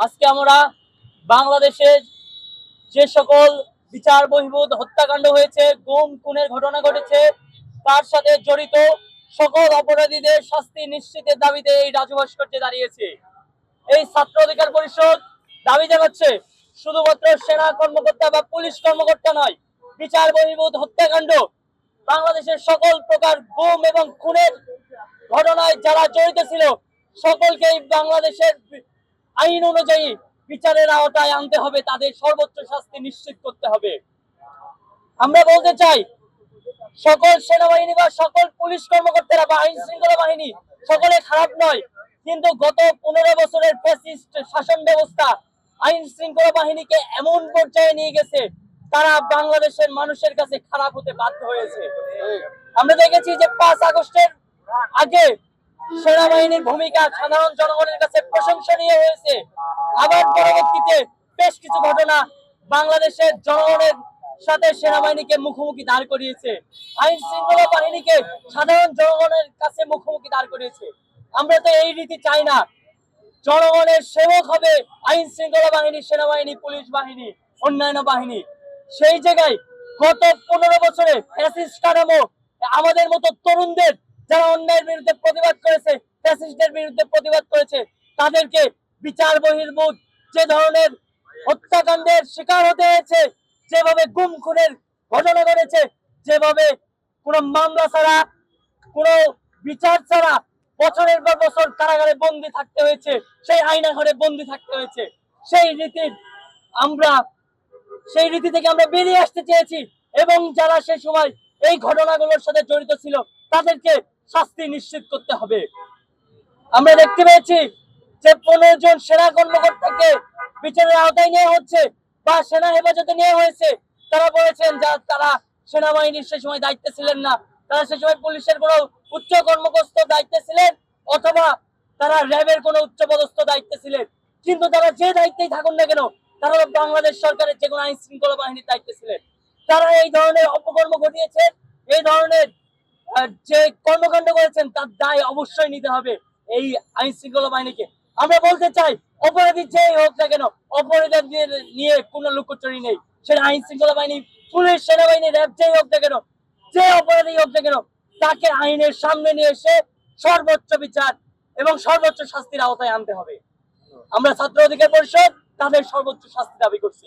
আজকে আমরা বাংলাদেশে যে সকল বিচার বহির্ভূত হত্যাকাণ্ড হয়েছে, গুম, খুনের ঘটনা ঘটেছে, তার সাথে জড়িত সকল অপরাধীদের শাস্তি নিশ্চিতের দাবিতে এই রাজু ভাস্কর্যে দাঁড়িয়েছে। এই ছাত্র অধিকার পরিষদ দাবি জানাচ্ছে, শুধুমাত্র সেনা কর্মকর্তা বা পুলিশ কর্মকর্তা নয়, বিচার বহির্ভূত হত্যাকাণ্ড, বাংলাদেশের সকল প্রকার গুম এবং খুনের ঘটনায় যারা জড়িত ছিল, সকলকেই বাংলাদেশের আইন অনুযায়ী বিচারের আওতায় আনতে হবে, তাদের সর্বোচ্চ শাস্তি নিশ্চিত করতে হবে। আমরা বলতে চাই, সকল সেনাবাহিনী বা সকল পুলিশ কর্মকর্তারা বা আইন শৃঙ্খলা বাহিনী সকলে খারাপ নয়, কিন্তু গত পনেরো বছরের ফ্যাসিস্ট শাসন ব্যবস্থা আইন শৃঙ্খলা বাহিনীকে এমন পর্যায়ে নিয়ে গেছে, তারা বাংলাদেশের মানুষের কাছে খারাপ হতে বাধ্য হয়েছে। আমরা দেখেছি যে পাঁচ আগস্টের আগে সেনাবাহিনীর ভূমিকা সাধারণ জনগণের কাছে প্রশংসনীয় হয়েছে। আবার পরবর্তীতে বেশ কিছু ঘটনা বাংলাদেশের জনগণের সাথে সেনাবাহিনীকে মুখোমুখি দাঁড় করিয়েছে। আইন শৃঙ্খলা বাহিনীকে সাধারণ জনগণের কাছে মুখোমুখি দাঁড় করিয়েছে। আমরা তো এই রীতি চাই না। জনগণের সেবক হবে আইন শৃঙ্খলা বাহিনী, সেনাবাহিনী, পুলিশ বাহিনী, অন্যান্য বাহিনী। সেই জায়গায় গত পনেরো বছরে আমাদের মতো তরুণদের যারা অন্যায়ের বিরুদ্ধে প্রতিবাদ করেছে ফ্যাসিস্টদের বিরুদ্ধে প্রতিবাদ করেছে, তাদেরকে বিচার বহির্ভূত যে ধরনের হত্যাকাণ্ডের শিকার হতে হয়েছে, যেভাবে গুম খুনের ঘটনা ঘটেছে, যেভাবে কোনো মামলা ছাড়া, কোনো বিচার ছাড়া বছরের পর বছর কারাগারে বন্দি থাকতে হয়েছে, সেই আয়না ঘরে বন্দি থাকতে হয়েছে। সেই রীতির আমরা, সেই রীতি থেকে আমরা বেরিয়ে আসতে চেয়েছি এবং যারা সেই সময় এই ঘটনাগুলোর সাথে জড়িত ছিল, তাদেরকে শাস্তি নিশ্চিত করতে হবে। আমরা দেখতে পেয়েছি যে পনেরো জন সেনা কর্মকর্তাকে বিচারের আওতায় নেওয়া হচ্ছে বা সেনা হেফাজতে নেওয়া হয়েছে। তারা বলেছেন যা তারা সেনাবাহিনীর সে সময় দায়িত্বে ছিলেন না। তারা সে সময় পুলিশের কোনো উচ্চ কর্মকস্ত দায়িত্বে ছিলেন অথবা তারা র্যাবের কোনো উচ্চ পদস্থ দায়িত্বে ছিলেন। কিন্তু তারা যে দায়িত্বেই থাকুন না কেন, তারা বাংলাদেশ সরকারের যে কোনো আইন শৃঙ্খলা বাহিনীর দায়িত্বে ছিলেন। তারা এই ধরনের অপকর্ম ঘটিয়েছেন, এই ধরনের যে কর্মকাণ্ড করেছেন, তার দায় অবশ্যই নিতে হবে এই আইন শৃঙ্খলা বাহিনীকে। আমরা বলতে চাই, অপরাধী যেই হোক না কেন, অপরাধীদের নিয়ে কোনো লুকোচুরি নেই। সেটা আইন শৃঙ্খলা বাহিনী, পুলিশ, সেনাবাহিনী, র্যাব যেই হোক না কেন, যে অপরাধী হোক না কেন, তাকে আইনের সামনে নিয়ে এসে সর্বোচ্চ বিচার এবং সর্বোচ্চ শাস্তির আওতায় আনতে হবে। আমরা ছাত্র অধিকার পরিষদ তাদের সর্বোচ্চ শাস্তি দাবি করছি।